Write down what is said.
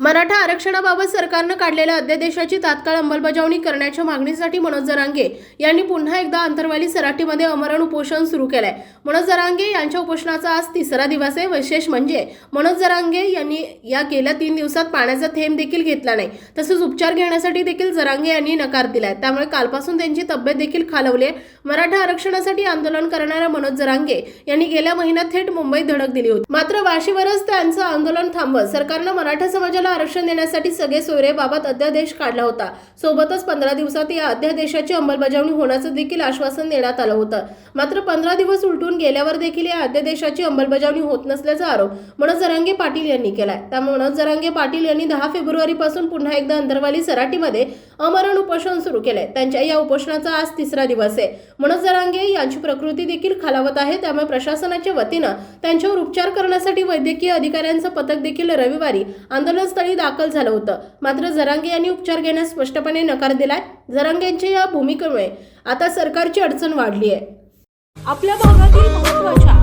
मराठा आरक्षणाबाबत सरकारनं काढलेल्या अध्यादेशाची तात्काळ अंमलबजावणी करण्याच्या मागणीसाठी मनोज जरांगे यांनी पुन्हा एकदा अंतरवाली सराटीमध्ये अमरण उपोषण सुरू केलंय. मनोज जरांगे यांच्या उपोषणाचा आज तिसरा दिवस आहे. विशेष म्हणजे मनोज जरांगे यांनी या गेल्या तीन दिवसात पाण्याचा थेंब देखील घेतला नाही. तसंच उपचार घेण्यासाठी देखील जरांगे यांनी नकार दिलाय. त्यामुळे कालपासून त्यांची तब्येत देखील खालवली आहे मराठा आरक्षणासाठी आंदोलन करणाऱ्या मनोज जरांगे यांनी गेल्या महिन्यात थेट मुंबईत धडक दिली होती. मात्र वाशीवरच त्यांचं आंदोलन थांबवत सरकारनं मराठा समाजाला आरक्षण देण्यासाठी सगळे सोयरेबाबत अध्यादेश काढला होता. सोबतच पंधरा दिवसात या अध्यादेशाची अंमलबजावणी होण्याचं देखील आश्वासन देण्यात आलं होतं. मात्र पंधरा दिवस उलटून गेल्यावर देखील या अध्यादेशाची अंमलबजावणी होत नसल्याचा आरोप मनोज जरांगे पाटील यांनी केलाय. त्यामुळे मनोज जरांगे पाटील यांनी दहा फेब्रुवारीपासून पुन्हा एकदा अंधरवाली सराटीमध्ये अमरण उपोषण सुरू केलंय. त्यांच्या या उपोषणाचा आज तिसरा दिवस आहे. मनोज जरांगे यांची प्रकृती देखील खालावत आहे. त्यामुळे प्रशासनाच्या वतीनं त्यांच्यावर उपचार करण्यासाठी वैद्यकीय अधिकाऱ्यांचं पथक देखील रविवारी आंदोलन घटनास्थळी दाखल झालं होतं. मात्र जरांगे यांनी उपचार घेण्यास स्पष्टपणे नकार दिलाय. जरांगेंच्या या भूमिकेमुळे आता सरकारची अडचण वाढली आहे आपल्या भागातील महत्त्वाच्या